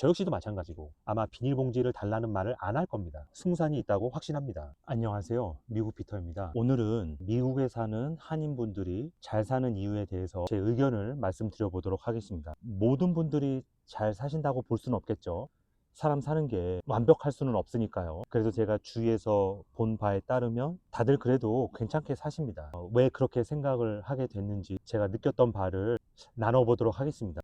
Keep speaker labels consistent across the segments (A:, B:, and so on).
A: 저 역시도 마찬가지고 아마 비닐봉지를 달라는 말을 안 할 겁니다. 승산이 있다고 확신합니다. 안녕하세요. 미국 피터입니다. 오늘은 미국에 사는 한인분들이 잘 사는 이유에 대해서 제 의견을 말씀드려 보도록 하겠습니다. 모든 분들이 잘 사신다고 볼 수는 없겠죠. 사람 사는 게 완벽할 수는 없으니까요. 그래서 제가 주위에서 본 바에 따르면 다들 그래도 괜찮게 사십니다. 어, 왜 그렇게 생각을 하게 됐는지 제가 느꼈던 바를 나눠보도록 하겠습니다.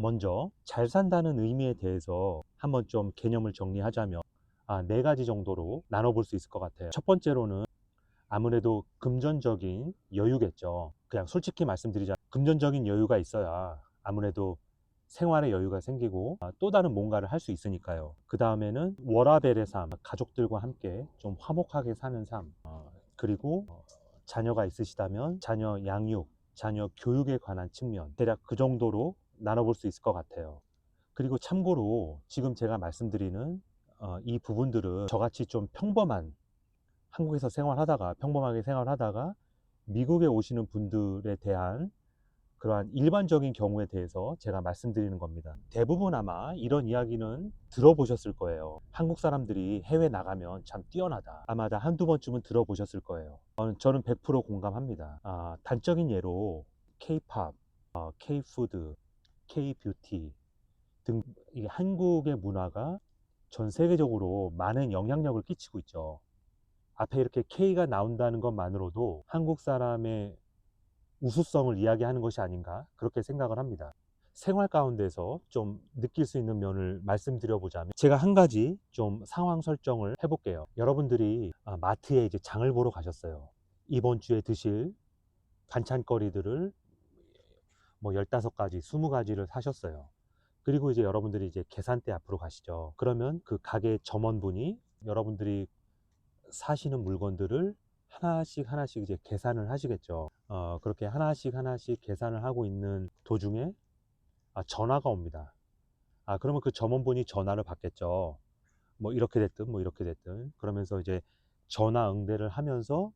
A: 먼저 잘 산다는 의미에 대해서 한번 좀 개념을 정리하자면 아, 네 가지 정도로 나눠볼 수 있을 것 같아요. 첫 번째로는 아무래도 금전적인 여유겠죠. 그냥 솔직히 말씀드리자면 금전적인 여유가 있어야 아무래도 생활의 여유가 생기고 아, 또 다른 뭔가를 할 수 있으니까요. 그 다음에는 워라벨의 삶, 가족들과 함께 좀 화목하게 사는 삶, 어, 그리고 어, 자녀가 있으시다면 자녀 양육, 자녀 교육에 관한 측면, 대략 그 정도로 나눠볼 수 있을 것 같아요. 그리고 참고로 지금 제가 말씀드리는 어, 이 부분들은 저같이 좀 평범한 한국에서 생활하다가 평범하게 생활하다가 미국에 오시는 분들에 대한 그러한 일반적인 경우에 대해서 제가 말씀드리는 겁니다. 대부분 아마 이런 이야기는 들어보셨을 거예요. 한국 사람들이 해외 나가면 참 뛰어나다. 아마 다 한두 번쯤은 들어보셨을 거예요. 저는, 저는 100% 공감합니다. 아, 단적인 예로 K-팝, 어, K-푸드, K-뷰티 등이 한국의 문화가 전 세계적으로 많은 영향력을 끼치고 있죠. 앞에 이렇게 K가 나온다는 것만으로도 한국 사람의 우수성을 이야기하는 것이 아닌가 그렇게 생각을 합니다. 생활 가운데서 좀 느낄 수 있는 면을 말씀드려 보자면 제가 한 가지 좀 상황 설정을 해볼게요. 여러분들이 아, 마트에 이제 장을 보러 가셨어요. 이번 주에 드실 반찬거리들을 뭐 15가지, 20가지를 사셨어요. 그리고 이제 여러분들이 이제 계산대 앞으로 가시죠. 그러면 그 가게 점원분이 여러분들이 사시는 물건들을 하나씩 하나씩 이제 계산을 하시겠죠. 어, 그렇게 하나씩 하나씩 계산을 하고 있는 도중에 아, 전화가 옵니다. 아, 그러면 그 점원분이 전화를 받겠죠. 뭐 이렇게 됐든 뭐 이렇게 됐든 그러면서 이제 전화 응대를 하면서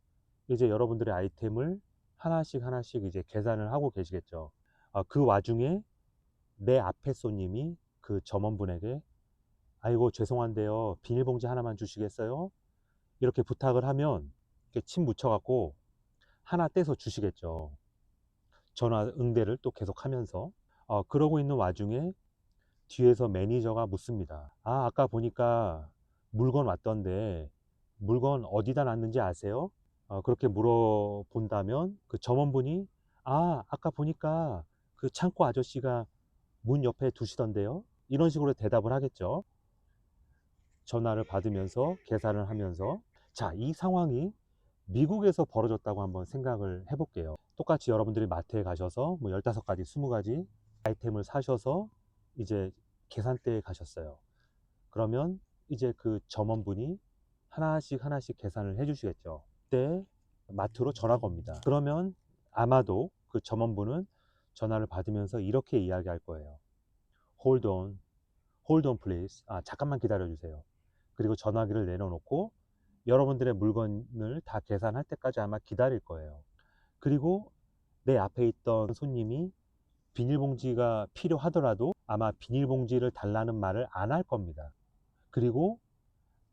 A: 이제 여러분들의 아이템을 하나씩 하나씩 이제 계산을 하고 계시겠죠. 아, 그 와중에 내 앞에 손님이 그 점원분에게 아이고 죄송한데요 비닐봉지 하나만 주시겠어요? 이렇게 부탁을 하면 이렇게 침 묻혀갖고 하나 떼서 주시겠죠. 전화 응대를 또 계속 하면서 어, 그러고 있는 와중에 뒤에서 매니저가 묻습니다. 아 아까 보니까 물건 왔던데 물건 어디다 놨는지 아세요? 어, 그렇게 물어본다면 그 점원분이 아 아까 보니까 그 창고 아저씨가 문 옆에 두시던데요. 이런 식으로 대답을 하겠죠. 전화를 받으면서 계산을 하면서 자, 이 상황이 미국에서 벌어졌다고 한번 생각을 해볼게요. 똑같이 여러분들이 마트에 가셔서 뭐 15가지, 20가지 아이템을 사셔서 이제 계산대에 가셨어요. 그러면 이제 그 점원분이 하나씩 하나씩 계산을 해주시겠죠. 그때 마트로 전화가 옵니다. 그러면 아마도 그 점원분은 전화를 받으면서 이렇게 이야기할 거예요. Hold on, hold on please. 아, 잠깐만 기다려 주세요. 그리고 전화기를 내려놓고 여러분들의 물건을 다 계산할 때까지 아마 기다릴 거예요. 그리고 내 앞에 있던 손님이 비닐봉지가 필요하더라도 아마 비닐봉지를 달라는 말을 안 할 겁니다. 그리고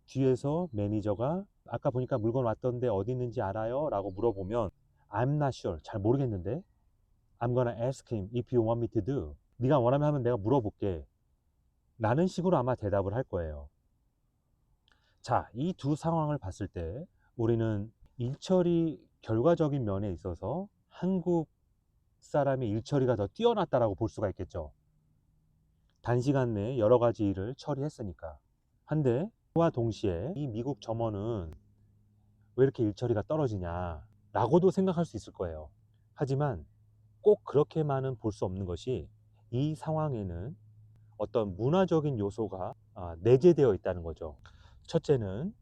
A: 뒤에서 매니저가 아까 보니까 물건 왔던데 어디 있는지 알아요? 라고 물어보면 I'm not sure. 잘 모르겠는데 I'm gonna ask him if you want me to do. 네가 원하면 하면 내가 물어볼게. 라는 식으로 아마 대답을 할 거예요. 자, 이 두 상황을 봤을 때 우리는 일처리 결과적인 면에 있어서 한국 사람의 일처리가 더 뛰어났다라고 볼 수가 있겠죠. 단시간 내에 여러 가지 일을 처리했으니까. 한데 그와 동시에 이 미국 점원은 왜 이렇게 일처리가 떨어지냐 라고도 생각할 수 있을 거예요. 하지만 꼭 그렇게만은 볼 수 없는 것이 이 상황에는 어떤 문화적인 요소가 아, 내재되어 있다는 거죠. 첫째는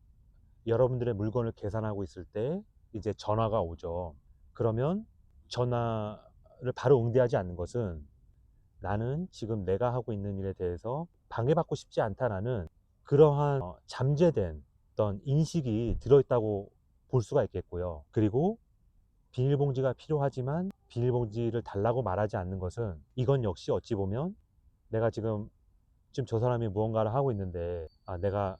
A: 여러분들의 물건을 계산하고 있을 때 이제 전화가 오죠. 그러면 전화를 바로 응대하지 않는 것은 나는 지금 내가 하고 있는 일에 대해서 방해받고 싶지 않다라는 그러한 어, 잠재된 어떤 인식이 들어있다고 볼 수가 있겠고요. 그리고 비닐봉지가 필요하지만 비닐봉지를 달라고 말하지 않는 것은 이건 역시 어찌 보면 내가 지금 지금 저 사람이 무언가를 하고 있는데 아, 내가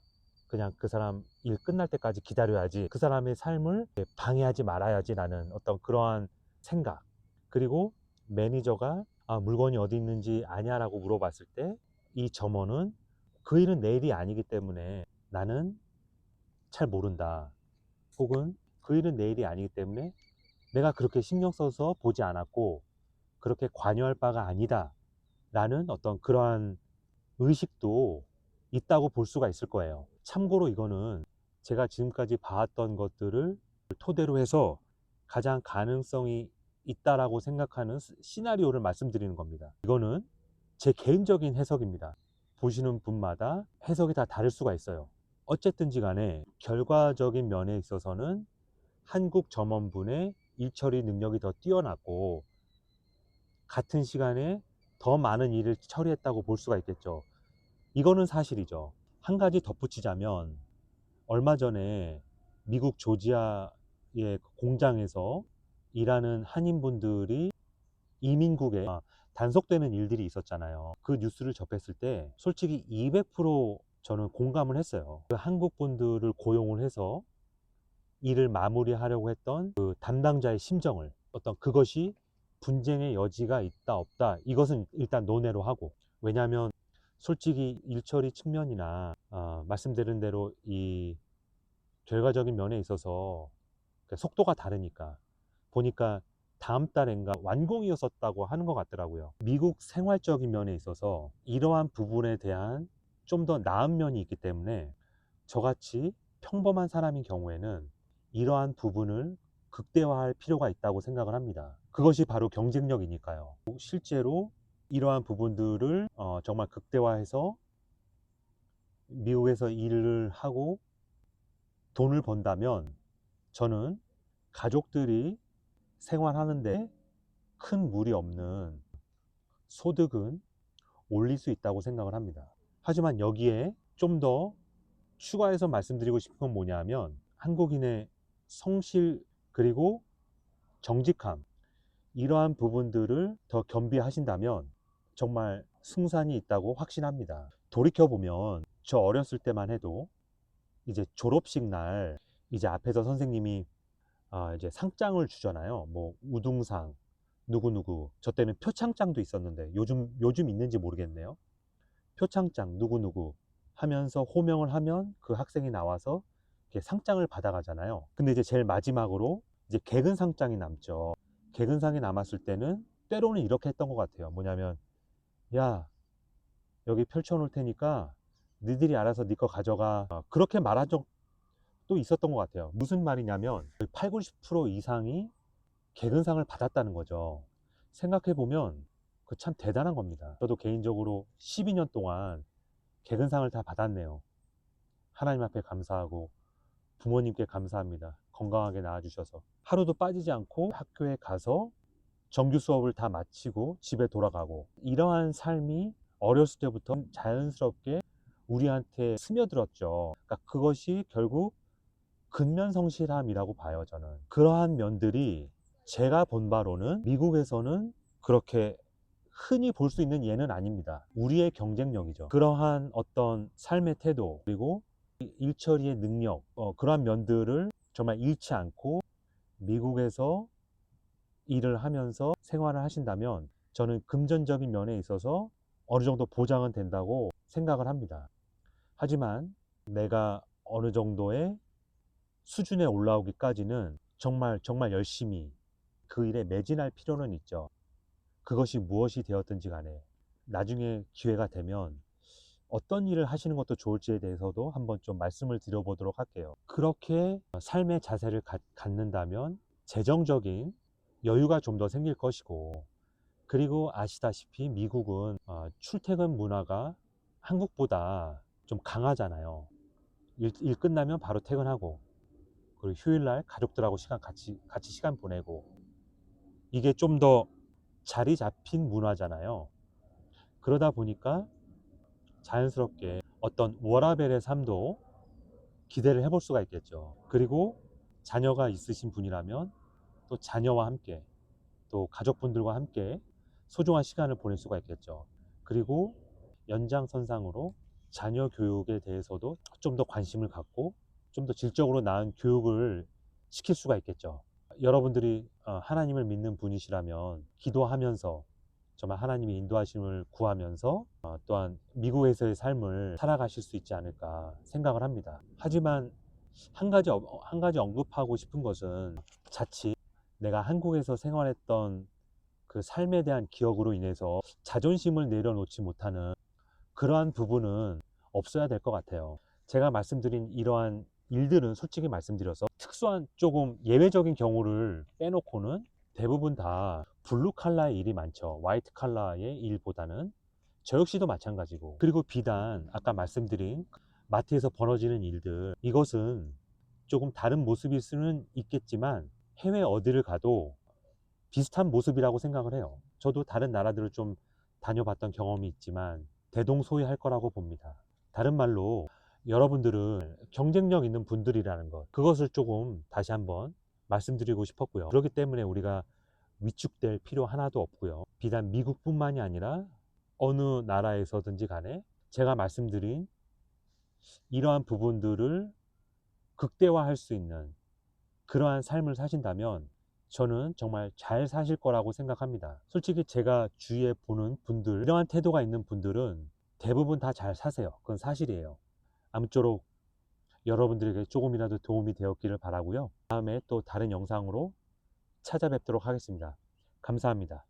A: 그냥 그 사람 일 끝날 때까지 기다려야지 그 사람의 삶을 방해하지 말아야지 라는 어떤 그러한 생각. 그리고 매니저가 아, 물건이 어디 있는지 아냐라고 물어봤을 때 이 점원은 그 일은 내 일이 아니기 때문에 나는 잘 모른다. 혹은 그 일은 내 일이 아니기 때문에 내가 그렇게 신경 써서 보지 않았고 그렇게 관여할 바가 아니다 라는 어떤 그러한 의식도 있다고 볼 수가 있을 거예요. 참고로 이거는 제가 지금까지 봐왔던 것들을 토대로 해서 가장 가능성이 있다라고 생각하는 시- 시나리오를 말씀드리는 겁니다. 이거는 제 개인적인 해석입니다. 보시는 분마다 해석이 다 다를 수가 있어요. 어쨌든지 간에 결과적인 면에 있어서는 한국 점원분의 일처리 능력이 더 뛰어났고 같은 시간에 더 많은 일을 처리했다고 볼 수가 있겠죠. 이거는 사실이죠. 한 가지 덧붙이자면 얼마 전에 미국 조지아의 공장에서 일하는 한인분들이 이민국에 아, 단속되는 일들이 있었잖아요. 그 뉴스를 접했을 때 솔직히 200% 저는 공감을 했어요. 그 한국 분들을 고용을 해서 일을 마무리하려고 했던 그 담당자의 심정을 어떤 그것이 분쟁의 여지가 있다 없다 이것은 일단 논외로 하고 왜냐하면 솔직히 일처리 측면이나 어, 말씀드린 대로 이 결과적인 면에 있어서 그 속도가 다르니까 보니까 다음 달엔가 완공이었었다고 하는 것 같더라고요. 미국 생활적인 면에 있어서 이러한 부분에 대한 좀 더 나은 면이 있기 때문에 저같이 평범한 사람인 경우에는 이러한 부분을 극대화할 필요가 있다고 생각을 합니다. 그것이 바로 경쟁력이니까요. 실제로 이러한 부분들을 어, 정말 극대화해서 미국에서 일을 하고 돈을 번다면 저는 가족들이 생활하는데 큰 무리 없는 소득은 올릴 수 있다고 생각을 합니다. 하지만 여기에 좀 더 추가해서 말씀드리고 싶은 건 뭐냐면 한국인의 성실 그리고 정직함 이러한 부분들을 더 겸비하신다면 정말 승산이 있다고 확신합니다. 돌이켜보면 저 어렸을 때만 해도 이제 졸업식 날 이제 앞에서 선생님이 아, 이제 상장을 주잖아요. 뭐 우등상 누구누구 저 때는 표창장도 있었는데 요즘 요즘 있는지 모르겠네요. 표창장 누구누구 하면서 호명을 하면 그 학생이 나와서 이렇게 상장을 받아가잖아요. 근데 이제 제일 마지막으로 이제 개근 상장이 남죠. 개근 상이 남았을 때는 때로는 이렇게 했던 것 같아요. 뭐냐면 야 여기 펼쳐놓을 테니까 니들이 알아서 네거 가져가 어, 그렇게 말한 적도 있었던 것 같아요. 무슨 말이냐면 8, 90% 이상이 개근상을 받았다는 거죠. 생각해 보면 그 참 대단한 겁니다. 저도 개인적으로 12년 동안 개근상을 다 받았네요. 하나님 앞에 감사하고 부모님께 감사합니다. 건강하게 낳아주셔서 하루도 빠지지 않고 학교에 가서 정규 수업을 다 마치고 집에 돌아가고 이러한 삶이 어렸을 때부터 자연스럽게 우리한테 스며들었죠. 그러니까 그것이 결국 근면 성실함이라고 봐요, 저는. 그러한 면들이 제가 본 바로는 미국에서는 그렇게 흔히 볼 수 있는 예는 아닙니다. 우리의 경쟁력이죠. 그러한 어떤 삶의 태도, 그리고 일처리의 능력, 어, 그러한 면들을 정말 잃지 않고 미국에서 일을 하면서 생활을 하신다면 저는 금전적인 면에 있어서 어느 정도 보장은 된다고 생각을 합니다. 하지만 내가 어느 정도의 수준에 올라오기까지는 정말 정말 열심히 그 일에 매진할 필요는 있죠. 그것이 무엇이 되었든지 간에 나중에 기회가 되면 어떤 일을 하시는 것도 좋을지에 대해서도 한번 좀 말씀을 드려보도록 할게요. 그렇게 삶의 자세를 가- 갖는다면 재정적인 여유가 좀 더 생길 것이고 그리고 아시다시피 미국은 어, 출퇴근 문화가 한국보다 좀 강하잖아요. 일, 일 끝나면 바로 퇴근하고 그리고 휴일날 가족들하고 시간 같이 같이 시간 보내고 이게 좀 더 자리 잡힌 문화잖아요. 그러다 보니까 자연스럽게 어떤 워라벨의 삶도 기대를 해볼 수가 있겠죠. 그리고 자녀가 있으신 분이라면 또 자녀와 함께 또 가족분들과 함께 소중한 시간을 보낼 수가 있겠죠. 그리고 연장선상으로 자녀 교육에 대해서도 좀 더 관심을 갖고 좀 더 질적으로 나은 교육을 시킬 수가 있겠죠. 여러분들이 어, 하나님을 믿는 분이시라면 기도하면서 정말 하나님의 인도하심을 구하면서 어, 또한 미국에서의 삶을 살아가실 수 있지 않을까 생각을 합니다. 하지만 한 가지 어- 한 가지 언급하고 싶은 것은 자칫 내가 한국에서 생활했던 그 삶에 대한 기억으로 인해서 자존심을 내려놓지 못하는 그러한 부분은 없어야 될 것 같아요. 제가 말씀드린 이러한 일들은 솔직히 말씀드려서 특수한 조금 예외적인 경우를 빼놓고는 대부분 다 블루 칼라의 일이 많죠. 화이트 칼라의 일보다는 저 역시도 마찬가지고 그리고 비단 아까 말씀드린 마트에서 벌어지는 일들 이것은 조금 다른 모습일 수는 있겠지만 해외 어디를 가도 비슷한 모습이라고 생각을 해요. 저도 다른 나라들을 좀 다녀봤던 경험이 있지만 대동소이할 거라고 봅니다. 다른 말로 여러분들은 경쟁력 있는 분들이라는 것 그것을 조금 다시 한번 말씀드리고 싶었고요. 그렇기 때문에 우리가 위축될 필요 하나도 없고요. 비단 미국뿐만이 아니라 어느 나라에서든지 간에 제가 말씀드린 이러한 부분들을 극대화할 수 있는 그러한 삶을 사신다면 저는 정말 잘 사실 거라고 생각합니다. 솔직히 제가 주위에 보는 분들, 이러한 태도가 있는 분들은 대부분 다 잘 사세요. 그건 사실이에요. 아무쪼록 여러분들에게 조금이라도 도움이 되었기를 바라고요. 다음에 또 다른 영상으로 찾아뵙도록 하겠습니다. 감사합니다.